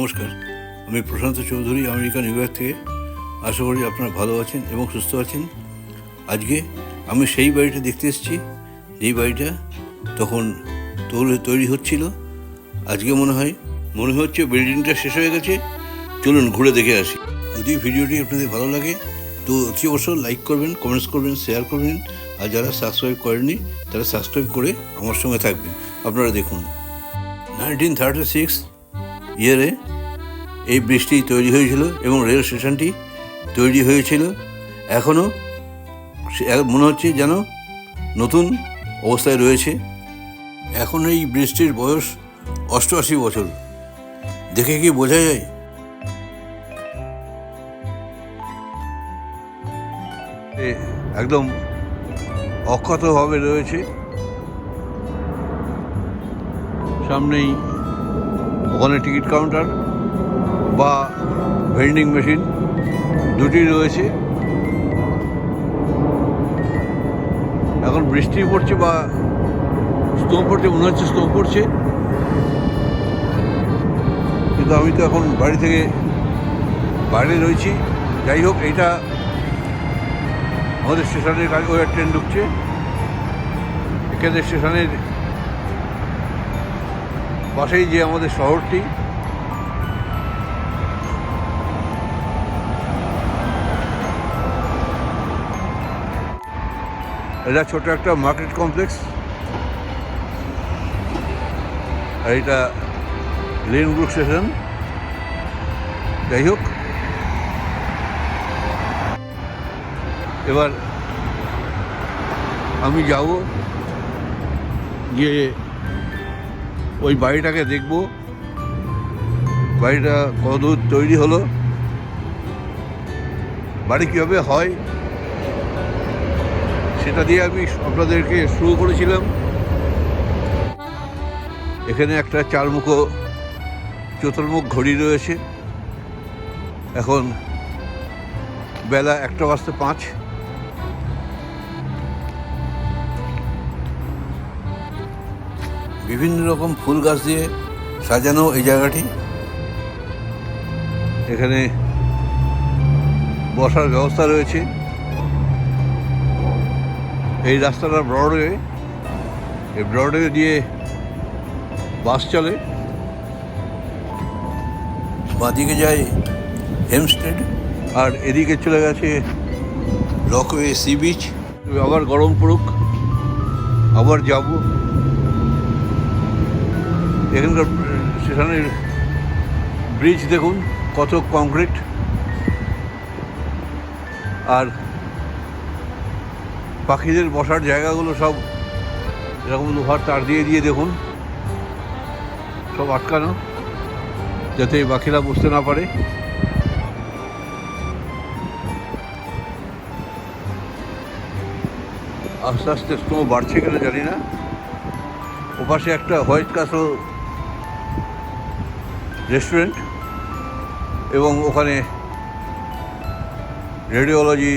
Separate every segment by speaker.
Speaker 1: নমস্কার। আমি Prashanta Chowdhury, America, New York থেকে। আশা করি আপনারা ভালো আছেন এবং সুস্থ আছেন। আজকে আমি সেই বাড়িটা দেখতে এসেছি। যেই বাড়িটা তখন তৈরি হচ্ছিল। আজকে মনে হয়, মনে হচ্ছে বিল্ডিংটা শেষ হয়ে গেছে। চলুন ঘুরে দেখে আসি। যদি ভিডিওটি আপনাদের ভালো লাগে, তো অতি অবশ্যই লাইক করবেন, কমেন্টস করবেন, শেয়ার করবেন। আর যারা সাবস্ক্রাইব করেননি, তারা সাবস্ক্রাইব করে আমার সঙ্গে থাকবেন। আপনারা দেখুন। নাইনটিন থার্টি সিক্স ইয়ারে এই ব্রিজটি তৈরি হয়েছিল এবং রেল স্টেশনটি তৈরি হয়েছিল। এখনও মনে হচ্ছে যেন নতুন অবস্থায় রয়েছে। এখন এই ব্রিজটির বয়স অষ্টআশি বছর। দেখে কি বোঝা যায়? একদম অক্ষতভাবে রয়েছে। সামনেই ওখানে টিকিট কাউন্টার। বা ভেন্ডিং মেশিন দুটি রয়েছে। এখন বৃষ্টি পড়ছে বা স্নো পড়ছে, মনে হচ্ছে স্নো পড়ছে। কিন্তু আমি তো এখন বাড়ি থেকে বাইরে রয়েছি। যাই হোক এইটা আমাদের স্টেশনের কাছে ওই ট্রেন ঢুকছে। এখানে স্টেশনের পাশেই যে আমাদের শহরটি এটা ছোট একটা মার্কেট কমপ্লেক্স। আর এটা লেনব্রুক স্টেশন। যাই হোক। এবার আমি যাব গিয়ে ওই বাড়িটাকে দেখব। বাড়িটা কতদূর তৈরি হলো? বাড়ি কীভাবে হয়? সেটা দিয়ে আমি আপনাদেরকে শুরু করেছিলাম। এখানে একটা চারমুখো, চতুর্মুখ ঘড়ি রয়েছে। এখন বেলা একটা বাজতে পাঁচ। বিভিন্ন রকম ফুল গাছ দিয়ে সাজানো এই জায়গাটি। এখানে বসার ব্যবস্থা রয়েছে। এই রাস্তাটা ব্রডওয়ে। এই ব্রডওয়ে দিয়ে বাস চলে। বাঁদিকে যায় হেমস্টেড। আর এদিকে চলে গেছে রকওয়ে সি বিচ। আবার গরম পড়ুক আবার যাব। এখানকার স্টেশনের ব্রিজ দেখুন কত কংক্রিট। আর পাখিদের বসার জায়গাগুলো সব এরকম লোহার তার দিয়ে দিয়ে দেখুন। সব আটকানো, যাতে পাখিরা বসতে না পারে। আস্তে আস্তে স্নো বাড়ছে কেন জানি না। ওপাশে একটা হোয়াইট কাসল রেস্টুরেন্ট এবং ওখানে রেডিওলজি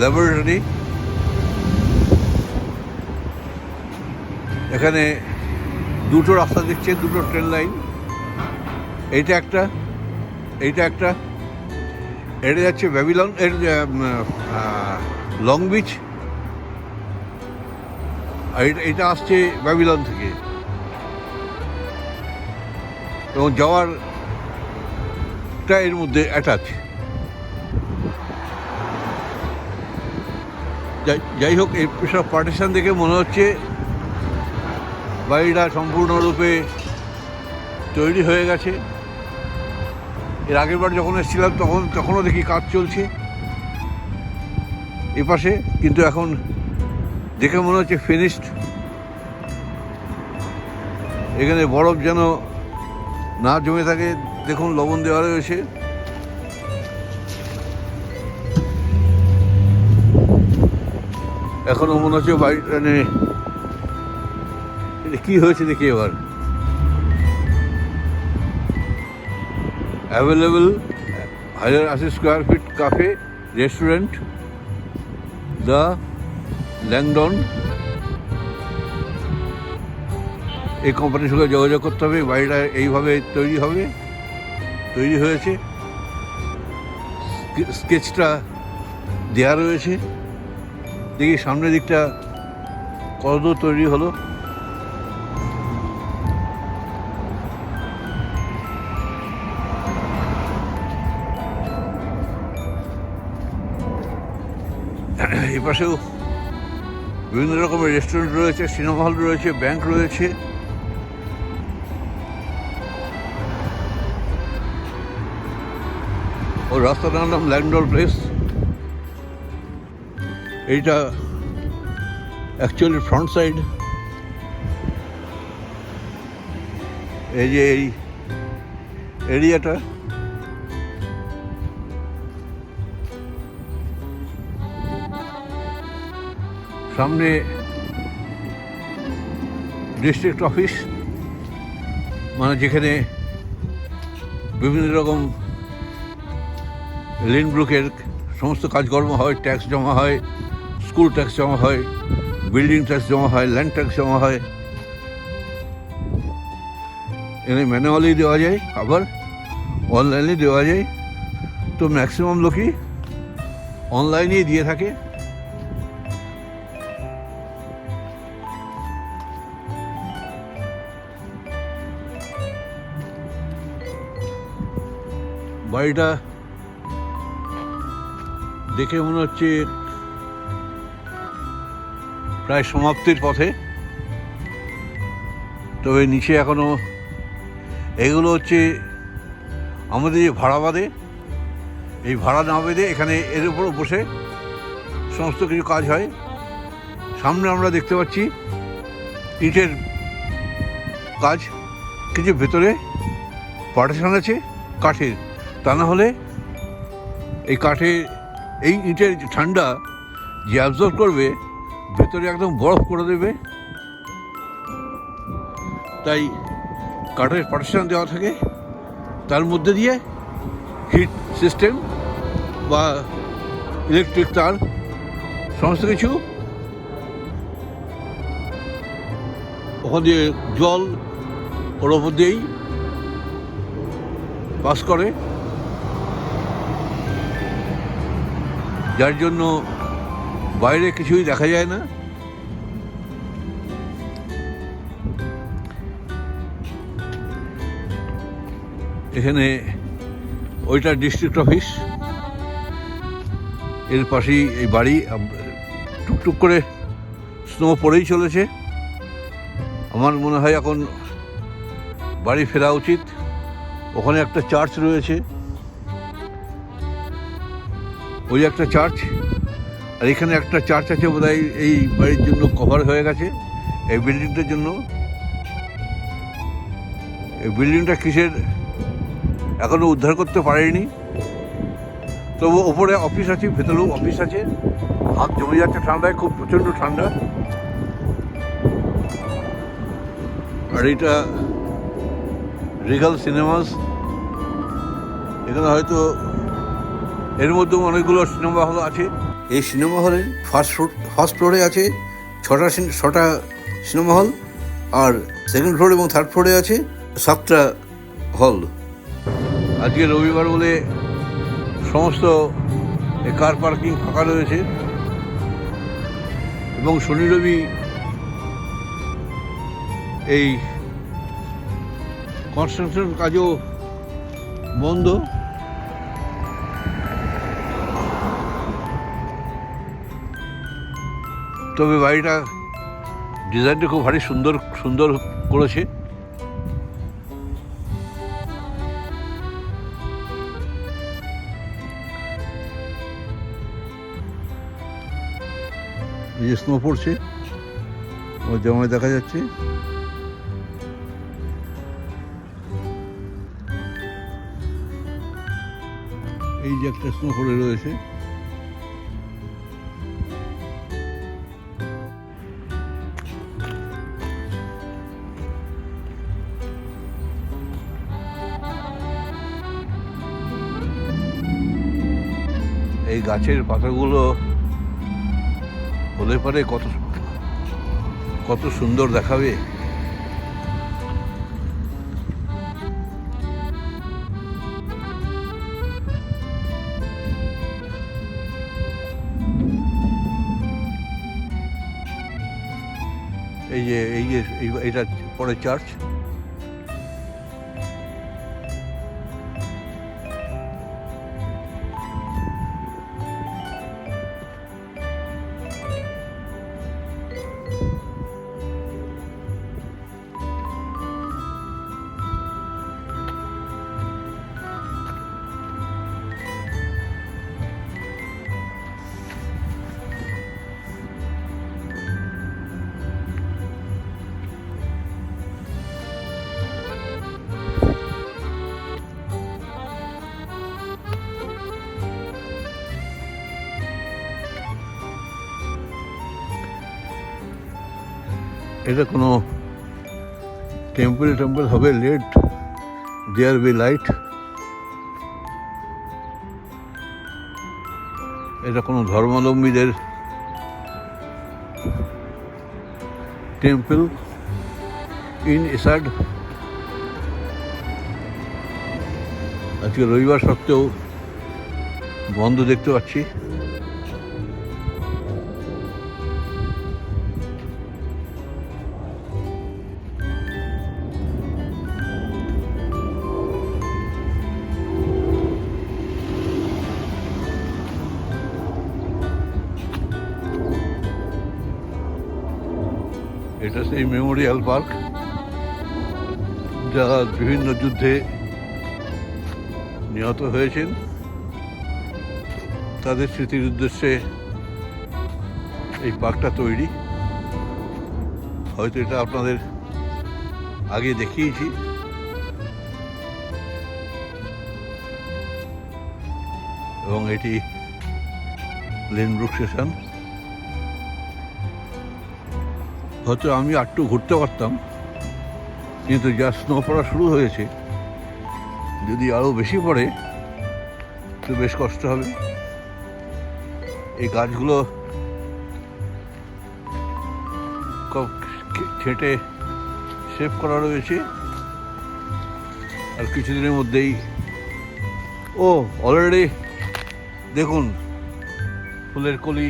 Speaker 1: ল্যাবরেটরি এখানে দুটো রাস্তা দেখছে, দুটো ট্রেন লাইন এইটা একটা এইটা একটা, এটা যাচ্ছে ব্যাবিলন এর লং বিচ এটা আসছে ব্যাবিলন থেকে। এবং যাওয়ারটা এর মধ্যে অ্যাটাচ যাই হোক, এই সব পার্টিশন দেখে মনে হচ্ছে বাড়িটা সম্পূর্ণরূপে তৈরি হয়ে গেছে। এর আগের বার যখন এসেছিলাম, তখন, তখনও দেখি কাজ চলছে। এপাশে, কিন্তু এখন দেখে মনে হচ্ছে ফিনিশড এখানে বরফ যেন না জমে থাকে। দেখুন, লবণ দেওয়া রয়েছে। এখনও মনে হচ্ছে বাড়ি মানে কী হয়েছে দেখি এবার। অ্যাভেলেবল হাজার আশি square feet cafe restaurant the Langdon এই কোম্পানির সঙ্গে যোগাযোগ করতে হবে, বাড়িটা এইভাবে তৈরি হবে, তৈরি হয়েছে। স্কে- স্কেচটা দেয়া রয়েছে। দেখি সামনের দিকটা কতদূর তৈরি হলো। এই পাশেও বিভিন্ন রকমের রেস্টুরেন্ট রয়েছে সিনেমা হল রয়েছে ব্যাংক রয়েছে। ও রাস্তাটার নাম ল্যান্ডল প্লেস এইটা অ্যাকচুয়ালি ফ্রন্ট সাইড এই যে এই এরিয়াটা সামনে ডিস্ট্রিক্ট অফিস মানে যেখানে বিভিন্ন রকম লেনব্রুকের সমস্ত কাজকর্ম হয় ট্যাক্স জমা হয় স্কুল ট্যাক্স জমা হয় বিল্ডিং ট্যাক্স জমা হয় ল্যান্ড ট্যাক্স জমা হয়। এনে ম্যানুয়ালি দেওয়া যায়, আবার অনলাইনে দেওয়া যায়। তো ম্যাক্সিমাম লোকই অনলাইনেই দিয়ে থাকে। বাড়িটা দেখে মনে হচ্ছে প্রায় সমাপ্তির পথে। তবে নিচে এখনও এগুলো হচ্ছে আমাদের যে ভাড়া বাঁধে এই ভাড়া না বেঁধে এখানে এর উপর বসে সমস্ত কিছু কাজ হয়। সামনে আমরা দেখতে পাচ্ছি ইটের কাজ, কিছু ভেতরে পার্টিশন আছে, কাঠের। তা না হলে এই কাঠে, এই ইটের ঠান্ডা যে অ্যাবজর্ব করবে, ভেতরে একদম বরফ করে দেবে। তাই কাঠের পার্টিশন দেওয়া থাকে। তার মধ্যে দিয়ে হিট সিস্টেম বা ইলেকট্রিক তার সমস্ত কিছু ওখান দিয়ে জল ওর ওপর দিয়েই পাস করে। যার জন্য বাইরে কিছুই দেখা যায় না? এখানে ওইটা ডিস্ট্রিক্ট অফিস এর পাশেই এই বাড়ি টুকটুক করে স্নো পড়েই চলেছে। আমার মনে হয় এখন বাড়ি ফেরা উচিত। ওখানে একটা চার্চ রয়েছে। ওই একটা চার্চ আর এখানে একটা চার্চ আছে বোধহয় এই বাড়ির জন্য কভার হয়ে গেছে। এই বিল্ডিংটার জন্য। এই বিল্ডিংটা কিসের? এখনও উদ্ধার করতে পারেনি। তবু ওপরে অফিস আছে, ভেতরেও অফিস আছে। হাত জমে যাচ্ছে ঠান্ডায়, খুব প্রচণ্ড ঠান্ডা। আর এটা রিগাল সিনেমাস এখানে হয়তো এর মধ্যেও অনেকগুলো সিনেমা হল আছে। এই সিনেমা হলে ফার্স্ট ফ্লোর ফার্স্ট ফ্লোরে আছে ছটা ছটা সিনেমা হল আর সেকেন্ড ফ্লোর এবং থার্ড ফ্লোরে আছে সাতটা হল। আজকে রবিবার বলে সমস্ত কার পার্কিং ফাঁকা রয়েছে। এবং শনি রবি এই কনস্ট্রাকশন কাজও বন্ধ। তবে বাড়িটা ডিজাইনটা খুব ভারী সুন্দর সুন্দর করেছে। এই যে স্নো পড়ছে ও জমায় দেখা যাচ্ছে। এই যে একটা স্নো পড়ে রয়েছে। গাছের পাতাগুলো হলে পরে কত কত সুন্দর দেখাবে। এই যে এই যে, এই- এটা পরে চার্চ এটা কোনো টেম্পল টেম্পল হবে লেট দেয়ার বি লাইট এটা কোনো ধর্মাবলম্বীদের টেম্পল ইন এসাড আজকে রবিবার সত্ত্বেও বন্ধ দেখতে পাচ্ছি। এটা সেই মেমোরিয়াল পার্ক যারা বিভিন্ন যুদ্ধে নিহত হয়েছেন। তাদের স্মৃতির উদ্দেশ্যে এই পার্কটা তৈরি। হয়তো এটা আপনাদের আগে দেখিয়েছি। এবং এটি লেনব্রুক স্টেশন। হয়তো আমি একটু ঘুরতে পারতাম। কিন্তু যা স্নো পড়া শুরু হয়েছে, যদি আরও বেশি পড়ে, তো বেশ কষ্ট হবে। এই গাছগুলো কেটে সেভ করা রয়েছে। আর কিছুদিনের মধ্যেই, ও অলরেডি দেখুন, ফুলের কলি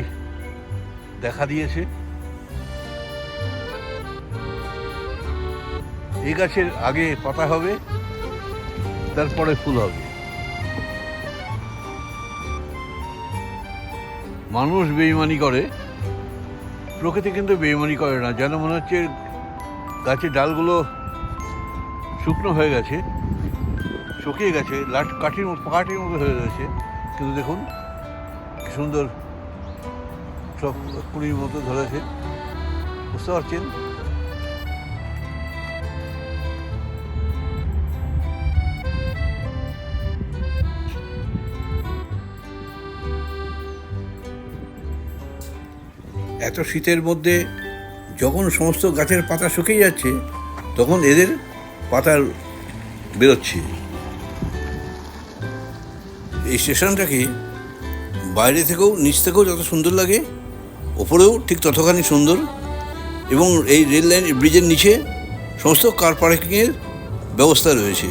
Speaker 1: দেখা দিয়েছে। এই গাছের আগে পাতা হবে, তারপরে ফুল হবে। মানুষ বেইমানি করে, প্রকৃতি কিন্তু বেইমানি করে না। যেন মনে হচ্ছে গাছের ডালগুলো শুকনো হয়ে গেছে, শুকিয়ে গেছে, লাট কাঠির মতো কাঠির মতো হয়ে গেছে। কিন্তু দেখুন সুন্দর সব কুড়ির মতো ধরেছে। বুঝতে পারছেন? এত শীতের মধ্যে যখন সমস্ত গাছের পাতা শুকিয়ে যাচ্ছে, তখন এদের পাতা বেরোচ্ছে। এই স্টেশনটাকে বাইরে থেকেও, নিচ থেকেও যত সুন্দর লাগে, ওপরেও ঠিক ততখানি সুন্দর এবং এই রেল লাইন ব্রিজের নিচে সমস্ত কার পার্কিংয়ের ব্যবস্থা রয়েছে।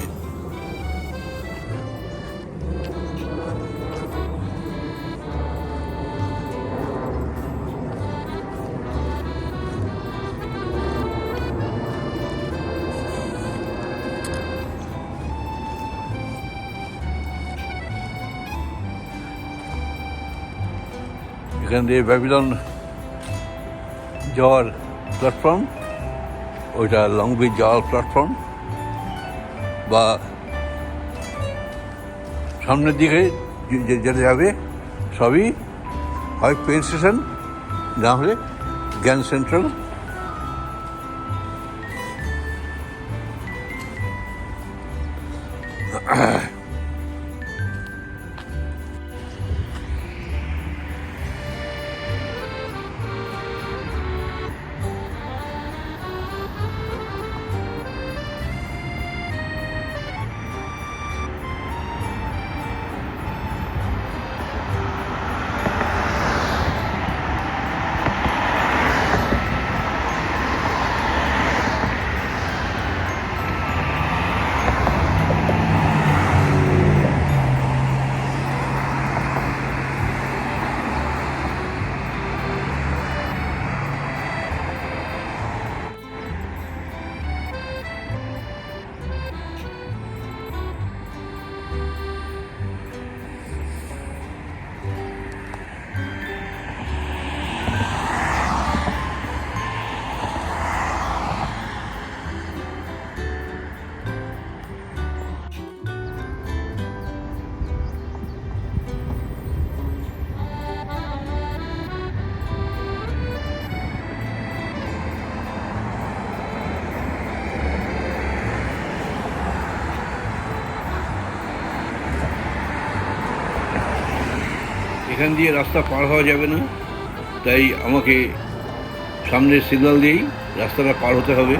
Speaker 1: এখানে ব্যাবিলন যাওয়ার প্ল্যাটফর্ম ওইটা লং বিচ যাওয়ার প্ল্যাটফর্ম বা সামনের দিকে যেতে যাবে সবই হয় পেন স্টেশন না হলে জ্ঞান সেন্ট্রাল এখান দিয়ে রাস্তা পার হওয়া যাবে না। তাই আমাকে সামনের সিগনাল দিয়েই রাস্তাটা পার হতে হবে।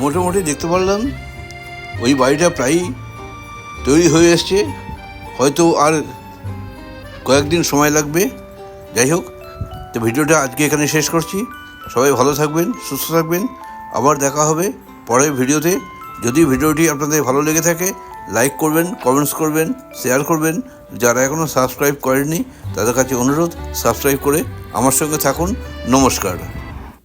Speaker 1: মোটামুটি দেখতে পারলাম, ওই বাড়িটা প্রায়ই তৈরি হয়ে এসছে। হয়তো আর কয়েকদিন সময় লাগবে। যাই হোক, তো ভিডিওটা আজকে এখানে শেষ করছি। সবাই ভালো থাকবেন, সুস্থ থাকবেন। আবার দেখা হবে পরের ভিডিওতে। যদি ভিডিওটি আপনাদের ভালো লেগে থাকে, লাইক করবেন, কমেন্টস করবেন, শেয়ার করবেন। যারা এখনও সাবস্ক্রাইব করেননি, তাদের কাছে অনুরোধ, সাবস্ক্রাইব করে আমার সঙ্গে থাকুন। নমস্কার।